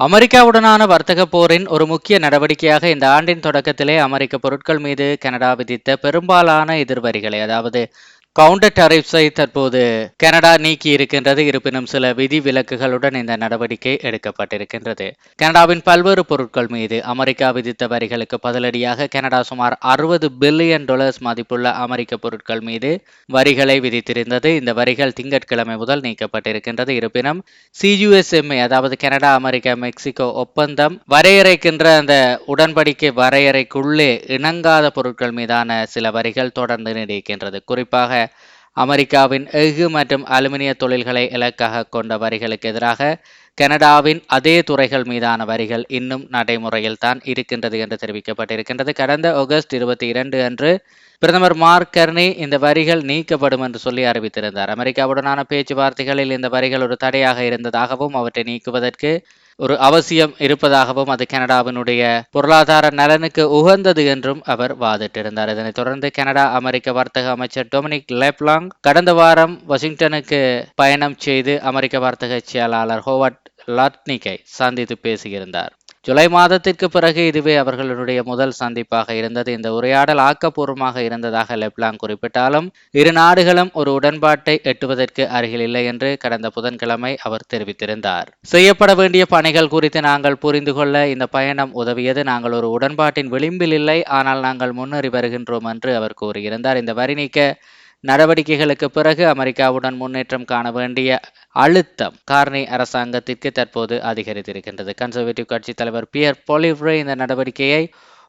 அமெரிக்காவுடனான வர்த்தக போரின் ஒரு முக்கிய நடவடிக்கையாக இந்த ஆண்டின் தொடக்கத்திலே அமெரிக்க பொருட்கள் மீது கனடா விதித்த பெரும்பாலான எதிர்வரிகளை அதாவது கவுண்டர் டரிப்ஸை தற்போது கனடா நீக்கி இருக்கின்றது. இருப்பினும் சில விதி விலக்குகளுடன் இந்த நடவடிக்கை எடுக்கப்பட்டிருக்கின்றது. கனடாவின் பல்வேறு பொருட்கள் மீது அமெரிக்கா விதித்த வரிகளுக்கு பதிலடியாக கனடா சுமார் அறுபது பில்லியன் டாலர்ஸ் மதிப்புள்ள அமெரிக்க பொருட்கள் மீது வரிகளை விதித்திருந்தது. இந்த வரிகள் திங்கட்கிழமை முதல் நீக்கப்பட்டிருக்கின்றது. இருப்பினும் சியூஎஸ்எம்ஏ அதாவது கனடா அமெரிக்கா மெக்சிகோ ஒப்பந்தம் வரையறைக்கின்ற அந்த உடன்படிக்கை வரையறைக்குள்ளே இணங்காத பொருட்கள் மீதான சில வரிகள் தொடர்ந்து நீடிக்கின்றது. குறிப்பாக அமெரிக்காவின் எஃகு மற்றும் அலுமினிய தொழில்களை இலக்காக கொண்ட வரிகளுக்கு எதிராக கனடாவின் அதே துறைகள் மீதான வரிகள் இன்னும் நடைமுறையில் தான் இருக்கின்றது என்று தெரிவிக்கப்பட்டிருக்கின்றது. கடந்த ஆகஸ்ட் இருபத்தி இரண்டு அன்று பிரதமர் மார்க் கர்னி இந்த வரிகள் நீக்கப்படும் என்று சொல்லி அறிவித்திருந்தார். அமெரிக்காவுடனான பேச்சுவார்த்தைகளில் இந்த வரிகள் ஒரு தடையாக இருந்ததாகவும் அவற்றை நீக்குவதற்கு ஒரு அவசியம் இருப்பதாகவும் அது கனடாவினுடைய பொருளாதார நலனுக்கு உகந்தது என்றும் அவர் வாதிட்டிருந்தார். இதனைத் தொடர்ந்து கனடா அமெரிக்க வர்த்தக அமைச்சர் டொமினிக் லெப்லாங் கடந்த வாரம் வாஷிங்டனுக்கு பயணம் செய்து அமெரிக்க வர்த்தக செயலாளர் ஹோவர்ட் லாட்னிக்கை சந்தித்து பேசியிருந்தார். ஜூலை மாதத்திற்கு பிறகு இதுவே அவர்களுடைய முதல் சந்திப்பாக இருந்தது. இந்த உரையாடல் ஆக்கப்பூர்வமாக இருந்ததாக லெப்லாங் குறிப்பிட்டாலும் இரு நாடுகளும் ஒரு உடன்பாட்டை எட்டுவதற்கு அருகில் இல்லை என்று கடந்த புதன்கிழமை அவர் தெரிவித்திருந்தார். செய்யப்பட வேண்டிய பணிகள் குறித்து நாங்கள் புரிந்து கொள்ள இந்த பயணம் உதவியது. நாங்கள் ஒரு உடன்பாட்டின் விளிம்பில் இல்லை ஆனால் நாங்கள் முன்னேறி வருகின்றோம் என்று அவர் கூறியிருந்தார். இந்த வரி நீக்க நடவடிக்கைகளுக்கு பிறகு அமெரிக்காவுடன் முன்னேற்றம் காண வேண்டிய அழுத்தம் கார்னி அரசாங்கத்திற்கு தற்போது அதிகரித்திருக்கின்றது. கன்சர்வேட்டிவ் கட்சி தலைவர் பியர் பொலிவ்ரே இந்த நடவடிக்கையை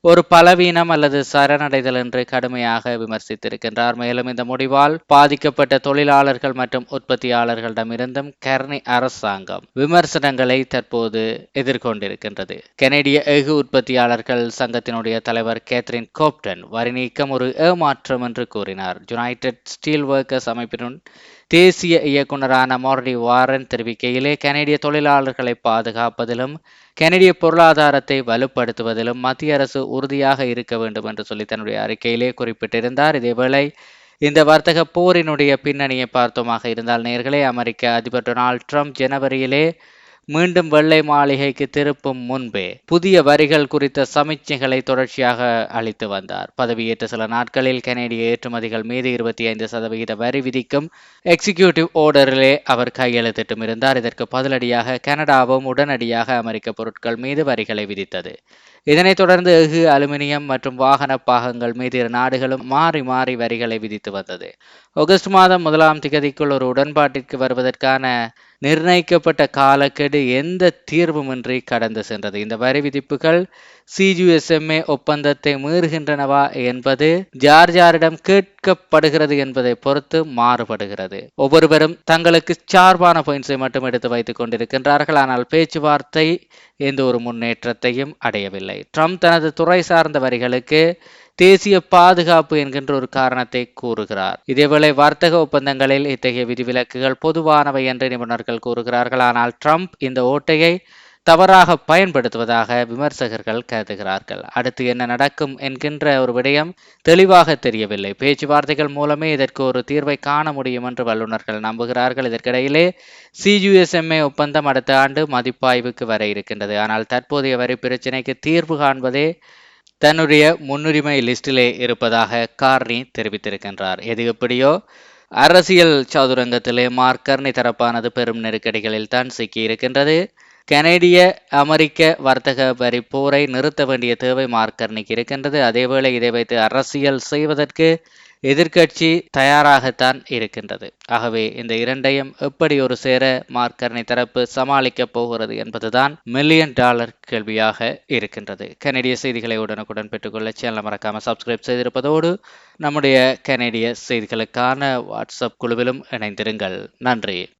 ஒரு பலவீனம் அல்லது சரணடைதல் என்று கடுமையாக விமர்சித்திருக்கின்றார். மேலும் இந்த முடிவால் பாதிக்கப்பட்ட தொழிலாளர்கள் மற்றும் உற்பத்தியாளர்களிடமிருந்தும் கர்னி அரசாங்கம் விமர்சனங்களை தற்போது எதிர்கொண்டிருக்கின்றது. கெனடிய எஃகு உற்பத்தியாளர்கள் சங்கத்தினுடைய தலைவர் கேத்ரின் கோப்டன் வரி நீக்கம் ஒரு ஏமாற்றம் என்று கூறினார். யுனைடெட் ஸ்டீல் ஒர்க்கர்ஸ் அமைப்பினுள் தேசிய இயக்குநரான மோர்டி வாரன் தெரிவிக்கையிலே கனேடிய தொழிலாளர்களை பாதுகாப்பதிலும் கனடிய பொருளாதாரத்தை வலுப்படுத்துவதிலும் மத்திய அரசு உறுதியாக இருக்க வேண்டும் என்று சொல்லி தன்னுடைய அறிக்கையிலே குறிப்பிட்டிருந்தார். இதேவேளை இந்த வர்த்தக போரினுடைய பின்னணியை பார்த்தோமாக இருந்தால் நேர்களே அமெரிக்க அதிபர் டொனால்ட் ட்ரம்ப் ஜனவரியிலே மீண்டும் வெள்ளை மாளிகைக்கு திருப்பும் முன்பே புதிய வரிகள் குறித்த சமிச்சைகளை தொடர்ச்சியாக அளித்து வந்தார். பதவியேற்ற சில நாட்களில் கனேடிய ஏற்றுமதிகள் மீது இருபத்தி ஐந்து சதவிகித வரி விதிக்கும் எக்ஸிகியூட்டிவ் ஓர்டரிலே அவர் கையெழுத்திட்டும் இருந்தார். இதற்கு பதிலடியாக கனடாவும் உடனடியாக அமெரிக்க பொருட்கள் மீது வரிகளை விதித்தது. இதனைத் தொடர்ந்து எஃகு அலுமினியம் மற்றும் வாகன பாகங்கள் மீது இரு நாடுகளும் மாறி மாறி வரிகளை விதித்து வந்தது. ஆகஸ்ட் மாதம் முதலாம் திகதிக்குள் ஒரு உடன்பாட்டிற்கு வருவதற்கான நிர்ணயிக்கப்பட்ட காலக்கெடு எந்த தீர்வுமின்றி கடந்து சென்றது? இந்த வரி விதிப்புகள் சிஜிஎஸ்எம்ஏ ஒப்பந்தத்தை மீறுகின்றனவா என்பது ஜார்ஜாரிடம் ஜாரிடம் கேட்கப்படுகிறது என்பதை பொறுத்து மாறுபடுகிறது. ஒவ்வொருவரும் தங்களுக்கு சார்பான பாயிண்ட்ஸை மட்டும் எடுத்து வைத்துக் கொண்டிருக்கின்றார்கள். ஆனால் பேச்சுவார்த்தை எந்த ஒரு முன்னேற்றத்தையும் அடையவில்லை. ட்ரம்ப் தனது துறை சார்ந்த வரிகளுக்கு தேசிய பாதுகாப்பு என்கின்ற ஒரு காரணத்தை கூறுகிறார். இதேவேளை வர்த்தக ஒப்பந்தங்களில் இத்தகைய விதிவிலக்குகள் பொதுவானவை என்று நிபுணர்கள் கூறுகிறார்கள். ஆனால் ட்ரம்ப் இந்த ஓட்டையை தவறாக பயன்படுத்துவதாக விமர்சகர்கள் கருதுகிறார்கள். அடுத்து என்ன நடக்கும் என்கின்ற ஒரு விடயம் தெளிவாக தெரியவில்லை. பேச்சுவார்த்தைகள் மூலமே இதற்கு ஒரு தீர்வை காண முடியும் என்று வல்லுநர்கள் நம்புகிறார்கள். இதற்கிடையிலே சிஜிஎஸ்எம்ஏ ஒப்பந்தம் அடுத்த ஆண்டு மதிப்பாய்வுக்கு வர இருக்கின்றது. ஆனால் தற்போதைய வரி பிரச்சினைக்கு தீர்வு காண்பதே தன்னுடைய முன்னுரிமை லிஸ்டிலே இருப்பதாக கார்னி தெரிவித்திருக்கின்றார். எது எப்படியோ அரசியல் சதுரங்கத்திலே மார்க்கர்னி தரப்பானது பெரும் நெருக்கடிகளில் தான் சிக்கியிருக்கின்றது. கனேடிய அமெரிக்க வர்த்தக வரி போரை நிறுத்த வேண்டிய தேவை மார்க்கர்னிக்கு இருக்கின்றது. அதேவேளை இதை வைத்து அரசியல் செய்வதற்கு எதிர்க்கட்சி தயாராகத்தான் இருக்கின்றது. ஆகவே இந்த இரண்டையும் எப்படி ஒரு சேர மார்க்கர்னி தரப்பு சமாளிக்கப் போகிறது என்பதுதான் மில்லியன் டாலர் கேள்வியாக இருக்கின்றது. கனடிய செய்திகளை உடனுக்குடன் பெற்றுக்கொள்ள சேனலை மறக்காம சப்ஸ்கிரைப் செய்திருப்பதோடு நம்முடைய கனடிய செய்திகளுக்கான வாட்ஸ்அப் குழுவிலும் இணைந்திருங்கள். நன்றி.